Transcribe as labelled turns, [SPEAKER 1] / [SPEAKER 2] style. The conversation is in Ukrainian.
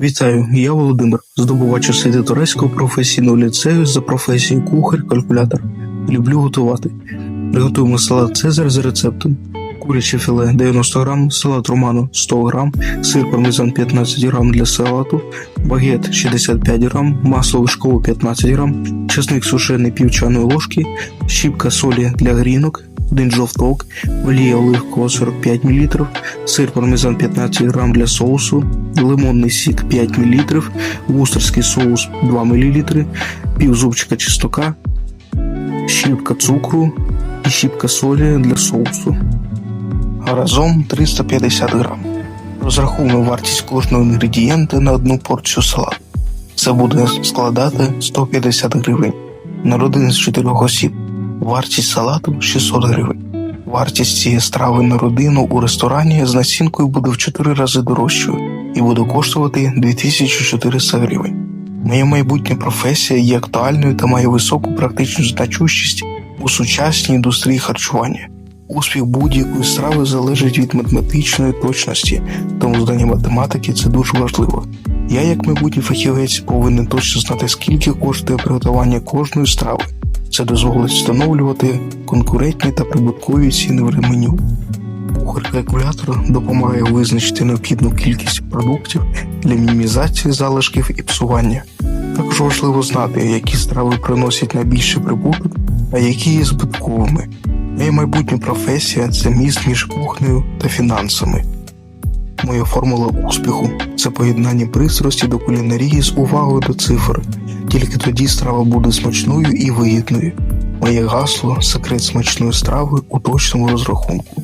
[SPEAKER 1] Вітаю, я Володимир, здобувач освіти турецького професійного ліцею за професією кухар-калькулятор. Люблю готувати. Приготуємо салат Цезар за рецептом. Куряче філе 90 грам, салат романо 100 грам, сир пармезан 15 грам для салату, багет 65 грам, масло вишкове 15 грам, чесник сушений пів чайної ложки, щіпка солі для грінок, один жовток, олія оливкова 45 мл, сир пармезан 15 грам для соусу, лимонний сік 5 мл, вустерський соус 2 мл, пів зубчика чеснока, щіпка цукру і щіпка солі для соусу. Разом 350 грам. Розрахуємо вартість кожного інгредієнта на одну порцію салату. Це буде складати 150 гривень. На родину з 4 осіб вартість салату 600 гривень. Вартість цієї страви на родину у ресторані з націнкою буде в 4 рази дорожчою і буде коштувати 2400 гривень. Моя майбутня професія є актуальною та має високу практичну значущість у сучасній індустрії харчування. Успіх будь-якої страви залежить від математичної точності, тому знання математики це дуже важливо. Я, як майбутній фахівець, повинен точно знати, скільки коштує приготування кожної страви. Це дозволить встановлювати конкурентні та прибуткові ціни в меню. Кухар-калькулятор допомагає визначити необхідну кількість продуктів для мінімізації залишків і псування. Також важливо знати, які страви приносять найбільший прибуток, а які є збитковими. Моя майбутня професія це міст між кухнею та фінансами. Моя формула успіху це поєднання пристрасті до кулінарії з увагою до цифр. Тільки тоді страва буде смачною і вигідною. Моє гасло секрет смачної страви у точному розрахунку.